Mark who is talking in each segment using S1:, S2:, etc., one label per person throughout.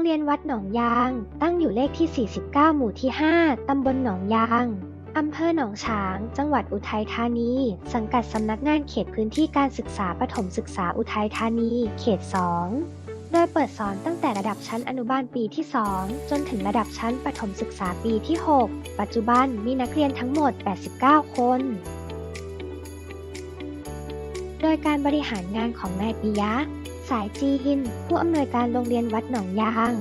S1: งเรียนวัดหนองยาง ตั้งอยู่เลขที่ 49 หมู่ที่ 5 ตำบลหนองยางอำเภอหนองฉาง จังหวัดอุทัยธานี สังกัดสำนักงานเขตพื้นที่การศึกษาประถมศึกษาอุทัยธานี เขต 2 โดยเปิดสอนตั้งแต่ระดับชั้นอนุบาลปีที่ 2 จนถึงระดับชั้นประถมศึกษาปีที่ 6 ปัจจุบันมีนักเรียนทั้งหมด 89 คน โดยการบริหารงานของนายปิยะ สายจีนผู้อำนวยการโรงเรียนวัดหนองยาง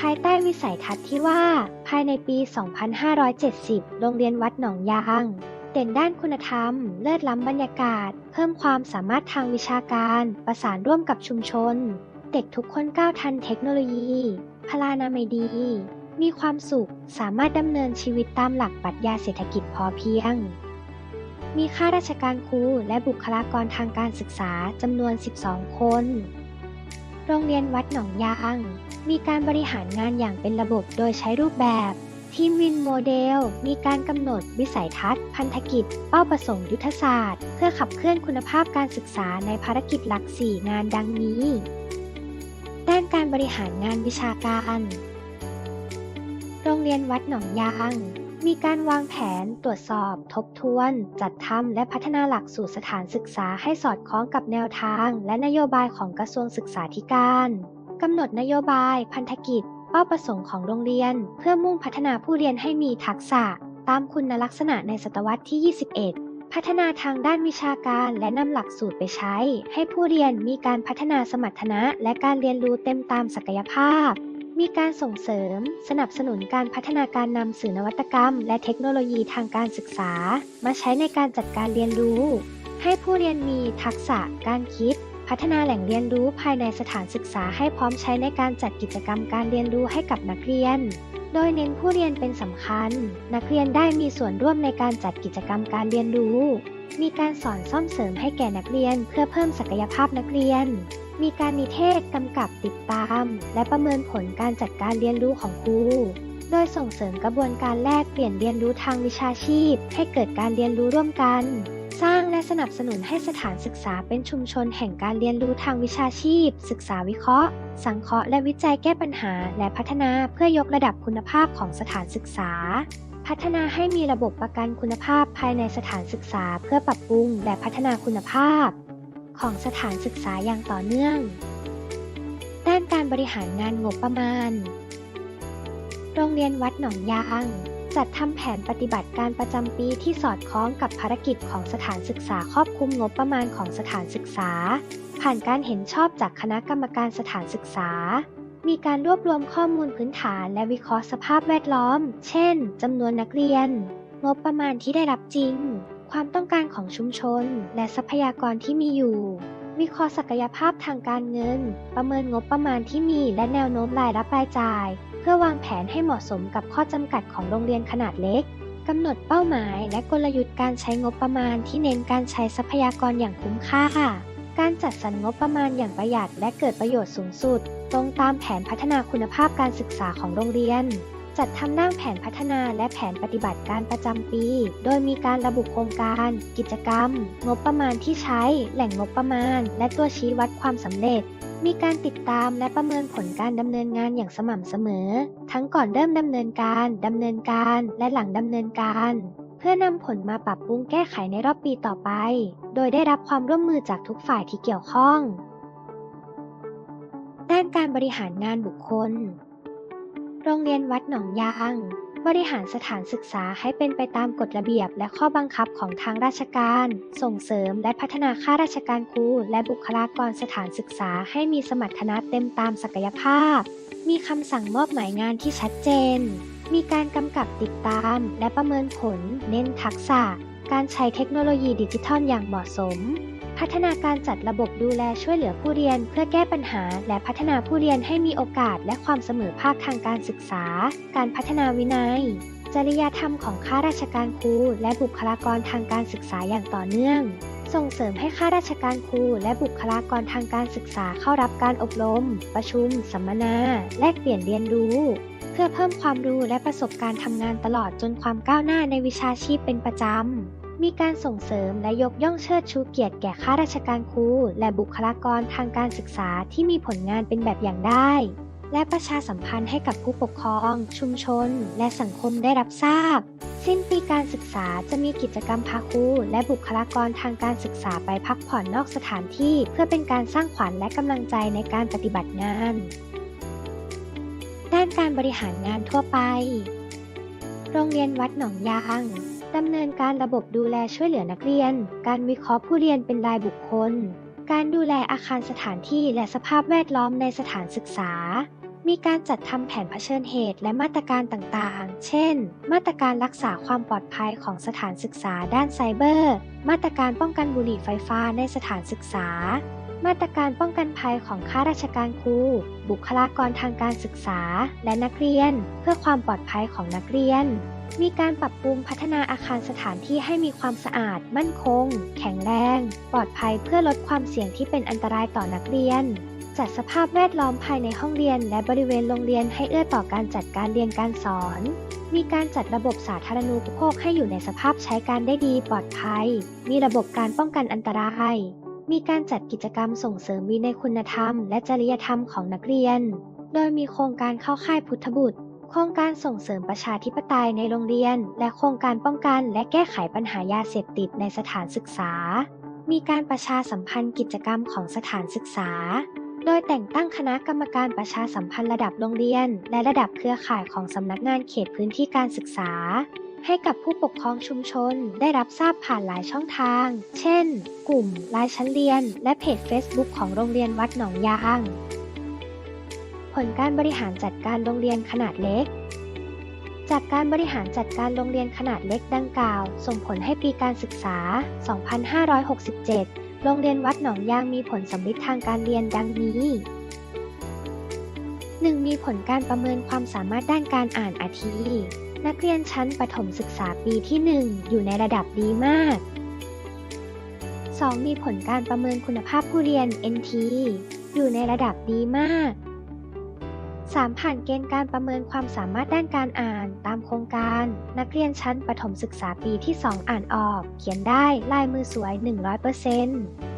S1: ภายใต้วิสัยทัศน์ที่ว่า ภายในปี 2570 โรงเรียนวัดหนองยาง เด่นด้านคุณธรรม เลิศล้ำบรรยากาศ เพิ่มความสามารถทางวิชาการ ประสานร่วมกับชุมชน เด็กทุกคนก้าวทันเทคโนโลยี พลานามัยดี มีความสุข สามารถดำเนินชีวิตตามหลักปรัชญาเศรษฐกิจพอเพียงมีข้าราชการครูและบุคลากรทางการศึกษาจำนวน 12 คน โรงเรียนวัดหนองยาง มีการบริหารงานอย่างเป็นระบบโดยใช้รูปแบบ ทีมวินโมเดล มีการกำหนดวิสัยทัศน์ พันธกิจ เป้าประสงค์ยุทธศาสตร์ เพื่อขับเคลื่อนคุณภาพการศึกษาในภารกิจหลัก 4 งานดังนี้ ด้านการบริหารงานวิชาการ โรงเรียนวัดหนองยาง มีการวางแผน ตรวจสอบ ทบทวน จัดทำและพัฒนาหลักสูตรสถานศึกษาให้สอดคล้องกับแนวทาง และนโยบายของกระทรวงศึกษาธิการกำหนดนโยบาย พันธกิจ เป้าประสงค์ของโรงเรียน เพื่อมุ่งพัฒนาผู้เรียนให้มีทักษะ ตามคุณลักษณะในศตวรรษที่ 21 พัฒนาทางด้านวิชาการและนำหลักสูตรไปใช้ ให้ผู้เรียนมีการพัฒนาสมรรถนะ และการเรียนรู้เต็มตามศักยภาพ มีการส่งเสริม สนับสนุนการพัฒนาการนำสื่อนวัตกรรม และเทคโนโลยีทางการศึกษา มาใช้ในการจัดการเรียนรู้ ให้ผู้เรียนมีทักษะการคิด พัฒนาแหล่งเรียนรู้ภายในสถานศึกษาให้พร้อมใช้ในการจัดกิจกรรมการเรียนรู้ให้กับนักเรียน โดยเน้นผู้เรียนเป็นสำคัญ นักเรียนได้มีส่วนร่วมในการจัดกิจกรรมการเรียนรู้ มีการสอนซ่อมเสริมให้แก่นักเรียน เพื่อเพิ่มศักยภาพนักเรียน มีการนิเทศกำกับติดตาม และประเมินผลการจัดการเรียนรู้ของครู โดยส่งเสริมกระบวนการแลกเปลี่ยนเรียนรู้ทางวิชาชีพ ให้เกิดการเรียนรู้ร่วมกัน สร้างและสนับสนุนให้สถานศึกษาเป็นชุมชนแห่งการเรียนรู้ทางวิชาชีพ ศึกษาวิเคราะห์ สังเคราะห์และวิจัยแก้ปัญหา และพัฒนาเพื่อยกระดับคุณภาพของสถานศึกษาพัฒนาให้มีระบบประกันคุณภาพภายในสถานศึกษาเพื่อปรับปรุงและพัฒนาคุณภาพ ของสถานศึกษาอย่างต่อเนื่อง ด้านการบริหารงานงบประมาณ โรงเรียนวัดหนองยางจัดทำแผนปฏิบัติการประจำปีที่สอดคล้องกับภารกิจของสถานศึกษาครอบคลุมงบประมาณของสถานศึกษา ผ่านการเห็นชอบจากคณะกรรมการสถานศึกษา มีการรวบรวมข้อมูลพื้นฐานและวิเคราะห์สภาพแวดล้อม เช่นจำนวนนักเรียน งบประมาณที่ได้รับจริง ความต้องการของชุมชน และทรัพยากรที่มีอยู่ วิเคราะห์ศักยภาพทางการเงิน ประเมินงบประมาณที่มีและแนวโน้มรายรับรายจ่าย เพื่อวางแผนให้เหมาะสมกับข้อจำกัดของโรงเรียนขนาดเล็กกำหนดเป้าหมายและกลยุทธ์การใช้งบประมาณที่เน้นการใช้ทรัพยากรอย่างคุ้มค่า การจัดสรรงบประมาณอย่างประหยัดและเกิดประโยชน์สูงสุด ตรงตามแผนพัฒนาคุณภาพการศึกษาของโรงเรียน จัดทำร่างแผนพัฒนาและแผนปฏิบัติการประจำปี โดยมีการระบุโครงการ กิจกรรม งบประมาณที่ใช้ แหล่งงบประมาณ และตัวชี้วัดความสำเร็จ มีการติดตามและประเมินผลการดำเนินงานอย่างสม่ำเสมอ ทั้งก่อนเริ่มดำเนินการดำเนินการ และหลังดำเนินการ เพื่อนำผลมาปรับปรุงแก้ไขในรอบปีต่อไป โดยได้รับความร่วมมือจากทุกฝ่ายที่เกี่ยวข้องด้านการบริหารงานบุคคล โรงเรียนวัดหนองยาง บริหารสถานศึกษาให้เป็นไปตามกฎระเบียบและข้อบังคับของทางราชการ ส่งเสริมและพัฒนาข้าราชการครูและบุคลากรสถานศึกษาให้มีสมรรถนะเต็มตามศักยภาพ มีคำสั่งมอบหมายงานที่ชัดเจน มีการกำกับติดตามและประเมินผล เน้นทักษะ การใช้เทคโนโลยีดิจิทัลอย่างเหมาะสม พัฒนาการจัดระบบดูแลช่วยเหลือผู้เรียน เพื่อแก้ปัญหา และพัฒนาผู้เรียนให้มีโอกาสและความเสมอภาคทางการศึกษา การพัฒนาวินัย จริยธรรมของข้าราชการครูและบุคลากรทางการศึกษาอย่างต่อเนื่อง ส่งเสริมให้ข้าราชการครูและบุคลากรทางการศึกษาเข้ารับการอบรม ประชุม สัมมนา แลกเปลี่ยนเรียนรู้ เพื่อเพิ่มความรู้และประสบการณ์ทำงานตลอดจนความก้าวหน้าในวิชาชีพเป็นประจำ มีการส่งเสริมและยกย่องเชิดชูเกียรติแก่ข้าราชการครูและบุคลากรทางการศึกษาที่มีผลงานเป็นแบบอย่างได้ และประชาสัมพันธ์ให้กับผู้ปกครอง ชุมชน และสังคมได้รับทราบ สิ้นปีการศึกษาจะมีกิจกรรมพาครูและบุคลากรทางการศึกษาไปพักผ่อนนอกสถานที่ เพื่อเป็นการสร้างขวัญและกำลังใจในการปฏิบัติงาน ด้านการบริหารงานทั่วไป โรงเรียนวัดหนองยาง ดำเนินการระบบดูแลช่วยเหลือนักเรียน การวิเคราะห์ผู้เรียนเป็นรายบุคคล การดูแลอาคารสถานที่และสภาพแวดล้อมในสถานศึกษา มีการจัดทำแผนเผชิญเหตุและมาตรการต่างๆ เช่น มาตรการรักษาความปลอดภัยของสถานศึกษาด้านไซเบอร์ มาตรการป้องกันบุหรี่ไฟฟ้าในสถานศึกษา มาตรการป้องกันภัยของข้าราชการครู บุคลากรทางการศึกษา และนักเรียน เพื่อความปลอดภัยของนักเรียน มีการปรับปรุงพัฒนาอาคารสถานที่ให้มีความสะอาด มั่นคง แข็งแรง ปลอดภัยเพื่อลดความเสี่ยงที่เป็นอันตรายต่อนักเรียน จัดสภาพแวดล้อมภายในห้องเรียน และบริเวณโรงเรียนให้เอื้อต่อการจัดการเรียนการสอน มีการจัดระบบสาธารณูปโภคให้อยู่ในสภาพใช้การได้ดีปลอดภัย มีระบบการป้องกันอันตราย มีการจัดกิจกรรมส่งเสริมวินัยคุณธรรม และจริยธรรมของนักเรียน โดยมีโครงการเข้าค่ายพุทธบุตร โครงการส่งเสริมประชาธิปไตยในโรงเรียน และโครงการป้องกันและแก้ไขปัญหายาเสพติดในสถานศึกษา มีการประชาสัมพันธ์กิจกรรมของสถานศึกษา โดยแต่งตั้งคณะกรรมการประชาสัมพันธ์ระดับโรงเรียน และระดับเครือข่ายของสำนักงานเขตพื้นที่การศึกษา ให้กับผู้ปกครองชุมชน ได้รับทราบผ่านหลายช่องทาง เช่น กลุ่มไลน์ชั้นเรียน และเพจ Facebook ของโรงเรียนวัดหนองยาง ผลการบริหารจัดการโรงเรียนขนาดเล็ก จากการบริหารจัดการโรงเรียนขนาดเล็กดังกล่าว ส่งผลให้ปีการศึกษา 2567 โรงเรียนวัดหนองยางมีผลสำลิดทางการเรียนดังนี้ 1. มีผลการประเมินความสามารถด้านการอ่านอาทีนักเรียนชั้นประถมศึกษาปีที่ 1 อยู่ในระดับดีมาก 2. มีผลการประเมินคุณภาพผู้เรียน NT อยู่ในระดับดีมาก 3. ผ่านเกณฑ์การประเมินความสามารถด้านการอ่าน ตามโครงการ นักเรียนชั้นประถมศึกษาปีที่ 2 อ่านออก เขียนได้ลายมือสวย 100%